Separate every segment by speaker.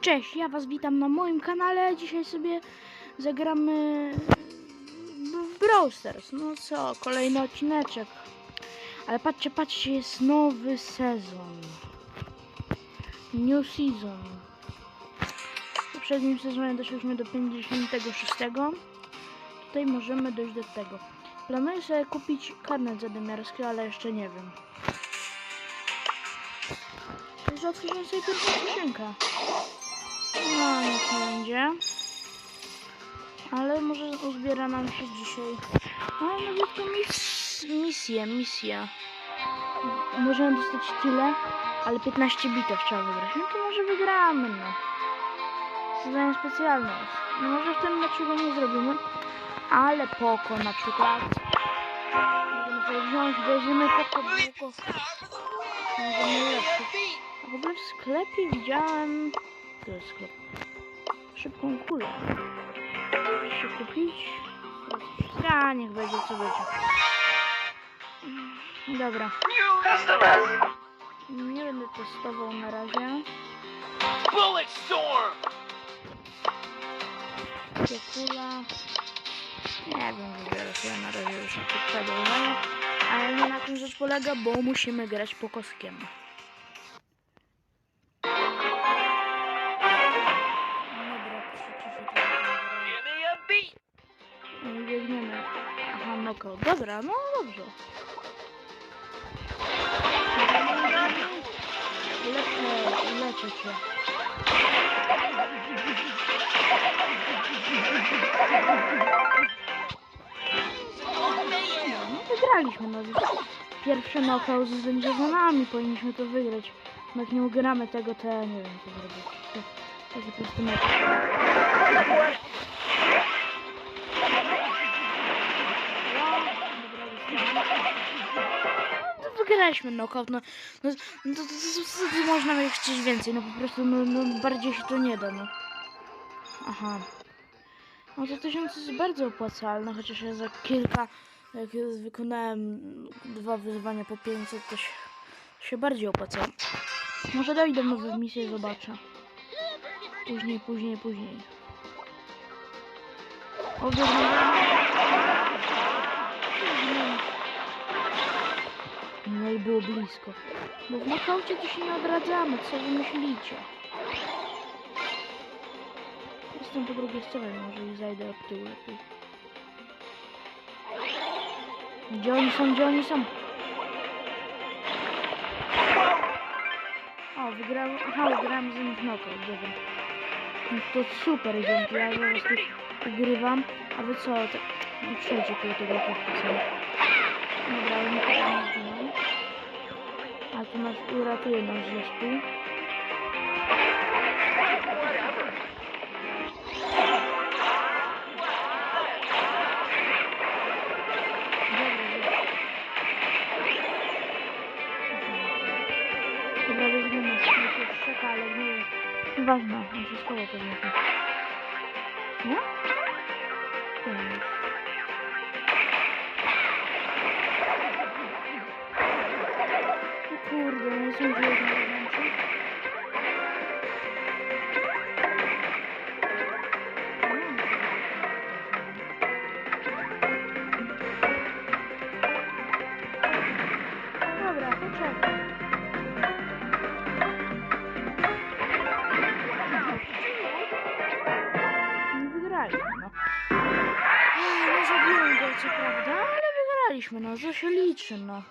Speaker 1: Cześć, ja was witam na moim kanale. Dzisiaj sobie zagramy w Brawl Stars. No co, kolejny odcineczek. Ale patrzcie, patrzcie, jest nowy sezon. New season. W poprzednim sezonie doszliśmy do 56. Tutaj możemy dojść do tego. Planuję sobie kupić karnet zadymiarski, ale jeszcze nie wiem. Także otworzymy sobie pierwszą skrzynkę. No, nic nie będzie. Ale może uzbiera nam się dzisiaj. No, nowiutką mis misję, misja. Możemy dostać tyle, ale 15 bitew trzeba wygrać. No to może wygramy, no. Zadanie specjalne. No może w tym meczu go nie zrobimy, ale poko na przykład. Możemy sobie wziąć, weźmiemy poko, poko. Możemy w ogóle w sklepie widziałem... To jest sklep. Szybką kulę. Się kupić? Ja, niech będzie co będzie. Dobra.
Speaker 2: Customers!
Speaker 1: Nie będę testował na razie.
Speaker 2: Bullet storm!
Speaker 1: Kula? Nie wiem, wybiorę sobie na razie już przedłużenie. Ale nie na tym rzecz polega, bo musimy grać po koskiem. Dobra, no dobrze. Leczę, leczę cię. No, wygraliśmy, no. Pierwszy knockout będzie za powinniśmy to wygrać. Jak nie ugramy tego, to ja nie wiem co zrobić. Taki prosty mecz. Wygraliśmy knockout, no, no, no to, to, to, to, to można mieć coś więcej, no po prostu no, no bardziej się to nie da, no. Aha. No to tysiąc jest bardzo opłacalne, chociaż ja za kilka, jak wykonałem dwa wyzwania po 500, to się, się bardziej opłacało. Może dojdę nowe misje, zobaczę. Później, później, później. O, No i było blisko. Bo w nokaucie to się nie odradzamy, co wy myślicie? Jestem po drugiej stronie, może i zajdę od tyłu lepiej. Gdzie oni są, gdzie oni są? O, wygrałem, aha, wygrałem z nich knockout, dobra. No to super, dzięki, ja po prostu ugrywam. A wy co, tak, no przejdźcie koło tego sobie. Dobra, ale nie tak nie. A to nas uratuje nasz zespół. Dobra, weźmiemy najpierw szczeka, ale nie wiem. Ważne, on się schował pewnie. tu. Nie? Nie kurde, nie zdążyłem zobaczyć. Dobra, poczekaj. Nie wygraliśmy, no. Nie zabiłem go, prawda, ale wygraliśmy, no. To się liczy, no.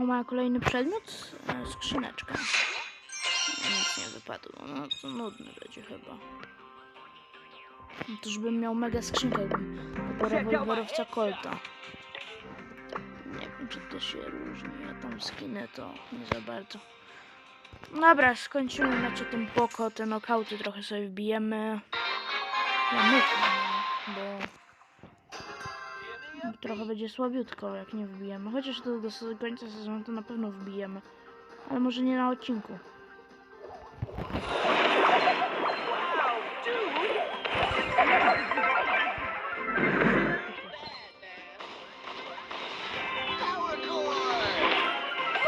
Speaker 1: O, ma kolejny przedmiot? E, skrzyneczka. Nic nie wypadło, no to nudne będzie chyba. No to żebym miał mega skrzynkę, jakbym rewolwerowca Colta. Nie wiem, czy to się różni, a tam skiny to nie za bardzo. Dobra, skończymy znaczy tym poko, te nokauty trochę sobie wbijemy. Ja myślę, no, bo trochę będzie słabiutko, jak nie wbijemy. Chociaż to do końca sezonu to na pewno wbijemy. Ale może nie na odcinku.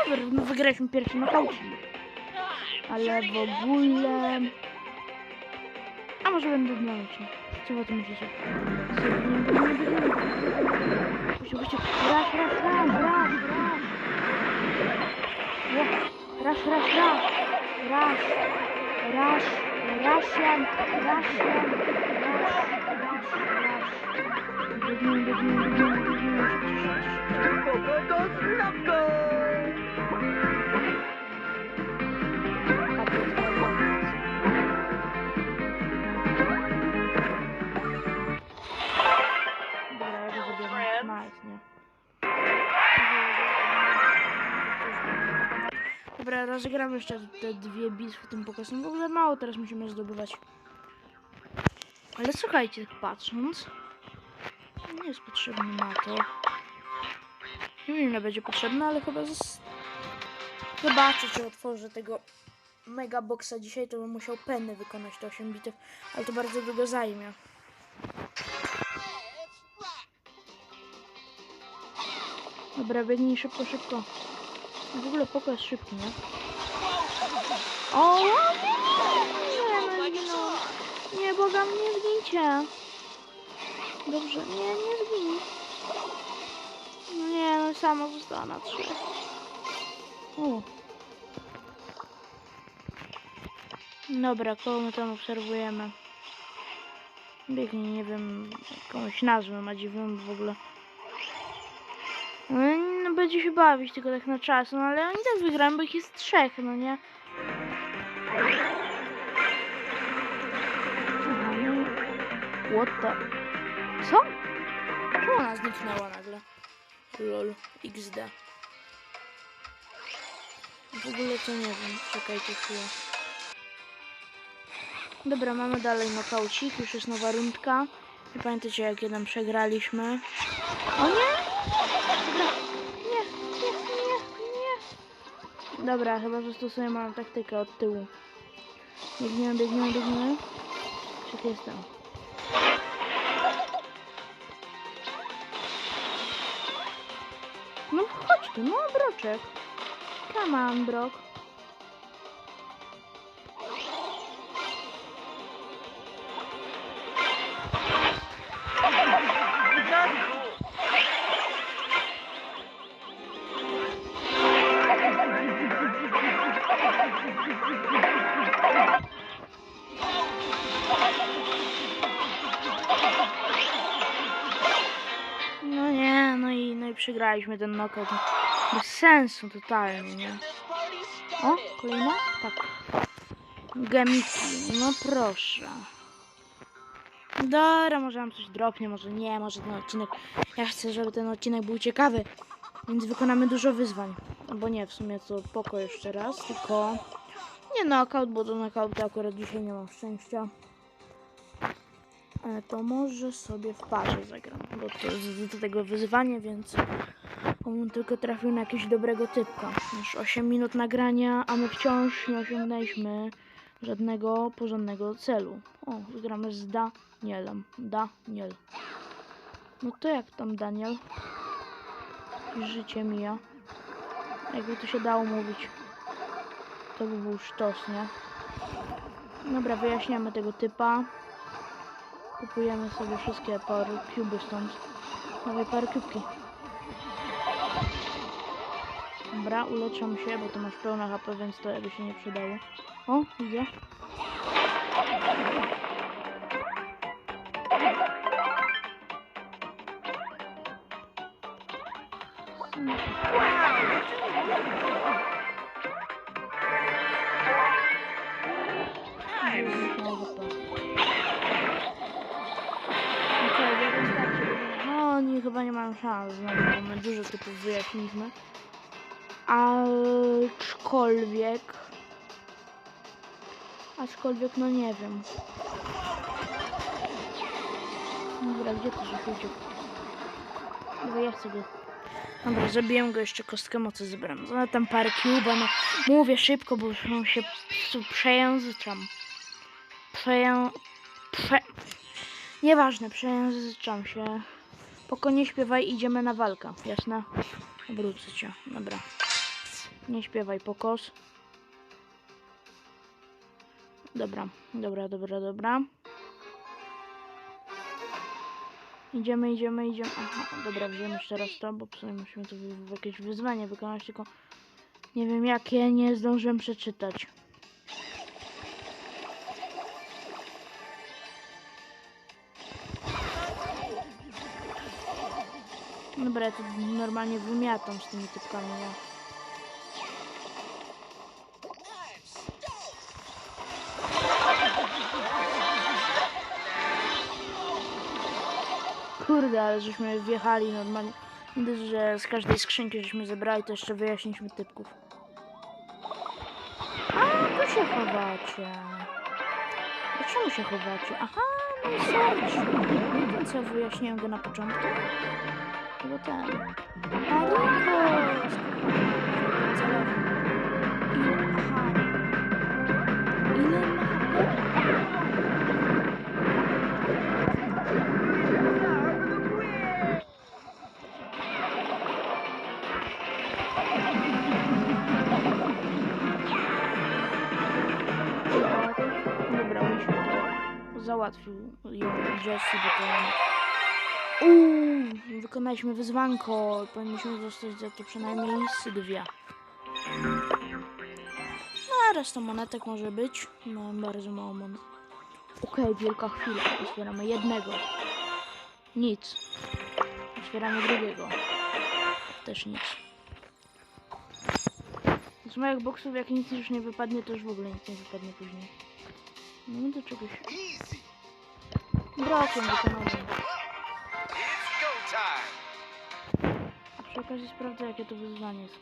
Speaker 1: Dobra, no wygraliśmy pierwszy nokaucik. Ale w ogóle może będę na nocie. Co wy o tym myślicie? Co, biegniemy, biegniemy, biegniemy. Chodźcie, chodźcie. Raz, raz, raz, raz, raz. Ła, Raz, raz, raz. Dobra, rozegramy jeszcze te dwie bitwy tym pokazem. W ogóle mało teraz musimy zdobywać. Ale słuchajcie, tak patrząc, nie jest potrzebny na to. Nie wiem ile będzie potrzebne, ale chyba z... Zobaczę, czy otworzę tego mega boxa dzisiaj, to bym musiał penny wykonać te 8 bitew, ale to bardzo długo zajmie. Dobra, biegnij szybko, szybko. W ogóle poko jest szybki, nie? O, nie, nie, zginąłem. Nie, błagam, nie zgincie. Dobrze, nie, nie zginij. No nie, no sama została na trzy. U. Dobra, kogo my tam obserwujemy? Biegnie, nie wiem, jakąś nazwę ma dziwną w ogóle. Będzie się bawić tylko tak na czas, no ale oni tak wygrają, bo ich jest trzech, no nie? What the... Co? Czemu ona zniknęła nagle? Lol, XD. W ogóle to nie wiem, czekajcie chwilę. Dobra, mamy dalej nokaucik, już jest nowa rundka. I pamiętacie jak jeden przegraliśmy? O nie! Dobra, Dobra, chyba zastosuję moją taktykę od tyłu. Biegniemy, biegniemy, biegniemy. Gdzie jestem? No chodź tu, no broczek. Come on, brok. Przegraliśmy ten knockout. Bez sensu totalnie, nie? O, kolejna? Tak. Gemiki, no proszę. Dobra, może nam coś dropnie, może nie, może ten odcinek... Ja chcę, żeby ten odcinek był ciekawy, więc wykonamy dużo wyzwań. Albo nie, w sumie to poko jeszcze raz, tylko... Nie knockout, bo do knockoutu akurat dzisiaj nie mam szczęścia. E, to może sobie w parze zagram, bo to jest do tego wyzwanie, więc on tylko trafił na jakiegoś dobrego typka. Już 8 minut nagrania, a my wciąż nie osiągnęliśmy żadnego porządnego celu. O, zagramy z Danielem. Daniel. No to jak tam Daniel? Życie mija. Jakby to się dało mówić. To by był sztos, nie? Dobra, wyjaśniamy tego typa. Kupujemy sobie wszystkie power cuby stąd. Nowe power kubki. Dobra, uleczam się, bo to masz pełne HP, więc to by się nie przydało. O, widzę. Okej, chyba nie mają szans znowu, bo my dużo typów wyjaśniliśmy. Aczkolwiek... Aczkolwiek, no nie wiem. Dobra, gdzie to się Dobra, ja chcę go. Dobra, zabiłem go jeszcze kostkę mocy zebrałem. No tam parę cuba, no mówię szybko, bo już się przejęzyczam. Przeję... Prze... Nieważne, przejęzyczam się. Poko, nie śpiewaj, idziemy na walkę. Jasne? Obrócę cię. Dobra. Nie śpiewaj, pokos. Dobra, dobra, dobra, dobra. Idziemy, idziemy, idziemy. Aha, dobra, wziąłem jeszcze raz to, bo przynajmniej musimy to jakieś wyzwanie wykonać, tylko nie wiem jakie, nie zdążyłem przeczytać. Dobra, ja to normalnie wymiatam z tymi typkami, no. Kurde, ale żeśmy wjechali normalnie. Widać, że z każdej skrzynki żeśmy zebrali, to jeszcze wyjaśniliśmy typków. A, tu się chowacie. Dlaczego się chowacie? Aha, no i sercz. To co, wyjaśniłem go na początku? Chyba ten. A, Rikos! Celowy. Ile, aha. Ile ma HP? Dobra, myśmy to załatwił ją Jesse wykonanie. Uuu, wykonaliśmy wyzwanko. Powinniśmy dostać za to przynajmniej Sylwia. No, a reszta monetek może być. Mam bardzo mało monet. Okej, wielka chwila. Otwieramy jednego. Nic. Otwieramy drugiego. Też nic. Z moich boksów, jak nic już nie wypadnie, to już w ogóle nic nie wypadnie później. No do czegoś. Brakiem wykonałem. A przy okazji sprawdzę, jakie to wyzwanie jest.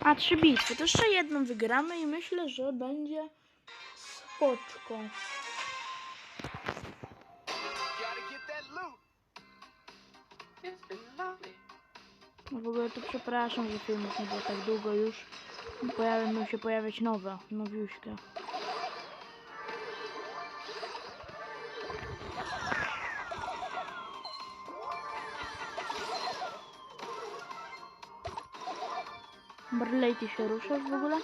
Speaker 1: A, trzy bitwy. To jeszcze jedną wygramy i myślę, że będzie spoczko. No w ogóle to przepraszam, że filmów nie było tak długo już. Pojawią się pojawiać nowe, nowiuśkie. Barley, ty się ruszasz w ogóle?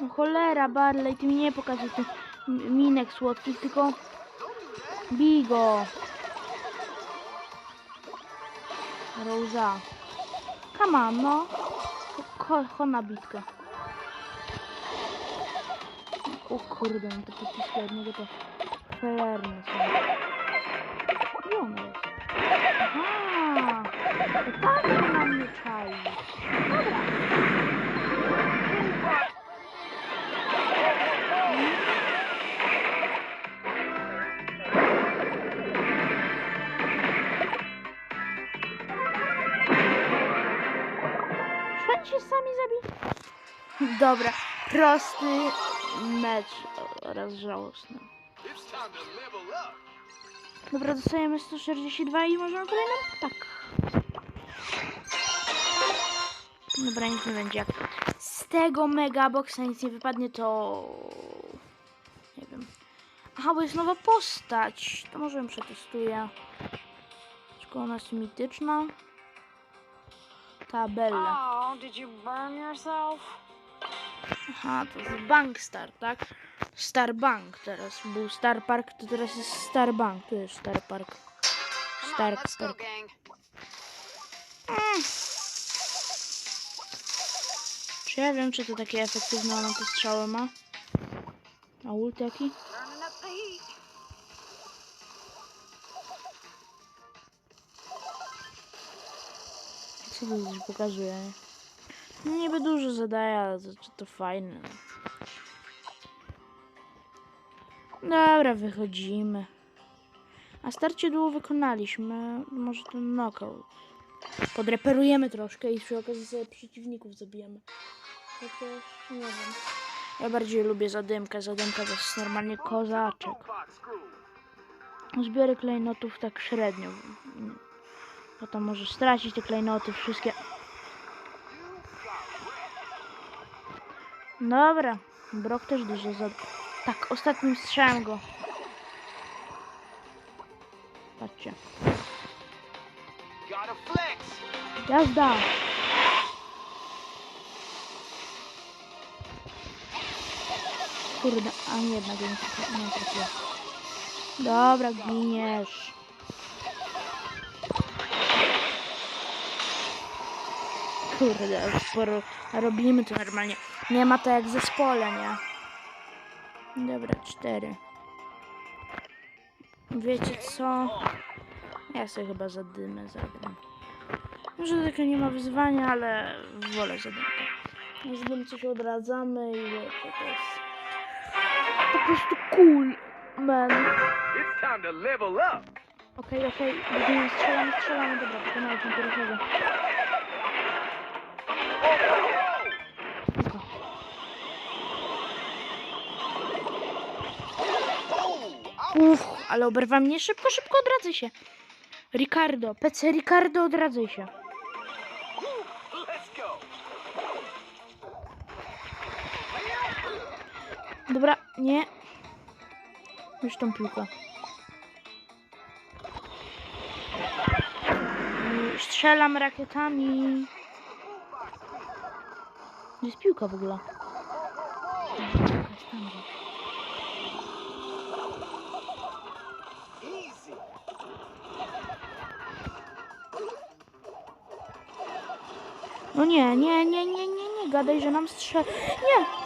Speaker 1: No cholera, Barley, ty mi nie pokazuj tych minek słodkich, tylko Bigo. Rosa. Come on, no. Cho, cho na bitkę. O kurde, no te pociski od niego to felerne są. Aha! Się na mnie się sami zabili. Dobra, prosty mecz oraz żałosny. Dobra, dostajemy 142 i możemy kolejną? Tak. Dobra, nic nie będzie. Z tego megaboxa nic nie wypadnie, to... Nie wiem. Aha, bo jest nowa postać. To może ją przetestuję. Tylko ona jest mityczna. Tabella.
Speaker 3: Oh, did you burn yourself?
Speaker 1: Aha, to jest Bank Star, tak? Star Bank teraz. Był Star Park, to teraz jest Star Bank. Tu jest Star Park.
Speaker 3: Come
Speaker 1: Star Czy ja wiem, czy to takie efektywne ona te strzały ma? A ult jaki? Co to coś pokazuje? nie? No niby dużo zadaje, ale to, to, to fajne. Dobra, wychodzimy. A starcie duo wykonaliśmy. Może ten knockout. Podreperujemy troszkę i przy okazji sobie przeciwników zabijemy. Chociaż nie wiem. Ja bardziej lubię zadymkę. Zadymka to jest normalnie kozaczek. Zbiory klejnotów tak średnio. Potem możesz stracić te klejnoty wszystkie. Dobra. Brok też dużo za... Tak, ostatnim strzałem go. Patrzcie. Jazda! Kurde, a nie jednak nie trafiła. Dobra, giniesz. Kurde, sporo robimy to normalnie. Nie ma to jak zespole, nie? Dobra, cztery. Wiecie co? Ja sobie chyba zadymę zagram. Może tylko nie ma wyzwania, ale wolę zadymkę. Na zadymce się odradzamy i wiecie, to jest po prostu cool, man. Okej, okej, okay. strzelamy, strzelamy, dobra, pokonaliśmy pierwszego. Tylko. Uff, ale oberwa mnie szybko, szybko odradzaj się. Ricardo, PC Ricardo, odradzaj się. Dobra, nie. Już tą piłkę. Strzelam rakietami. Gdzie jest piłka w ogóle? No nie, nie, nie, nie, nie, nie, gadaj, że nam strzel... Nie!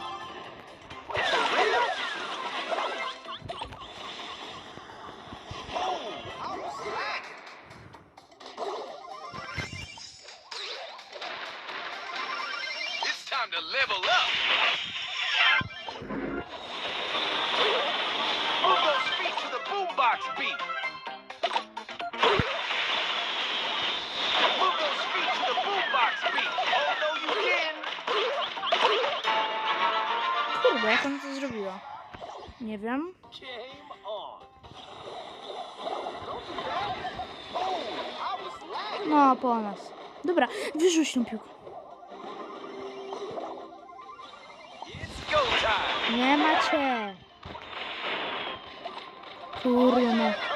Speaker 4: Was lagging.
Speaker 1: No, po nas. Dobra, wyrzuć tą piłkę. Nie macie. Kurde, no.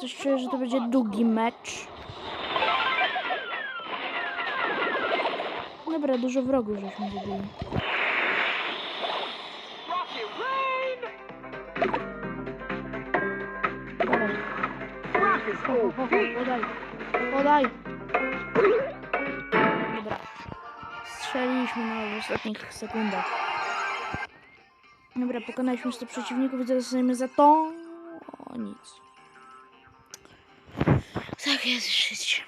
Speaker 1: Coś czuję, że to będzie długi mecz. Dobra, dużo wrogów żeśmy ho, ho, podaj. Podaj. Dobra. Strzeliśmy no, w ostatnich sekundach. Dobra, pokonaliśmy 100 przeciwników i teraz dostajemy za to nic. Tak jest życie.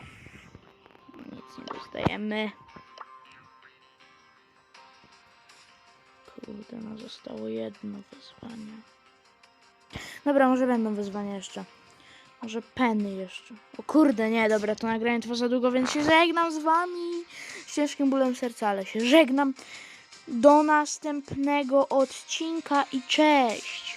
Speaker 1: Nic nie dostajemy. Kurde, no zostało jedno wyzwanie. Dobra, może będą wyzwania jeszcze. Może peny jeszcze. O kurde, nie, dobra, to nagranie trwa za długo, więc się żegnam z wami. Z ciężkim bólem serca, ale się żegnam. Do następnego odcinka i cześć!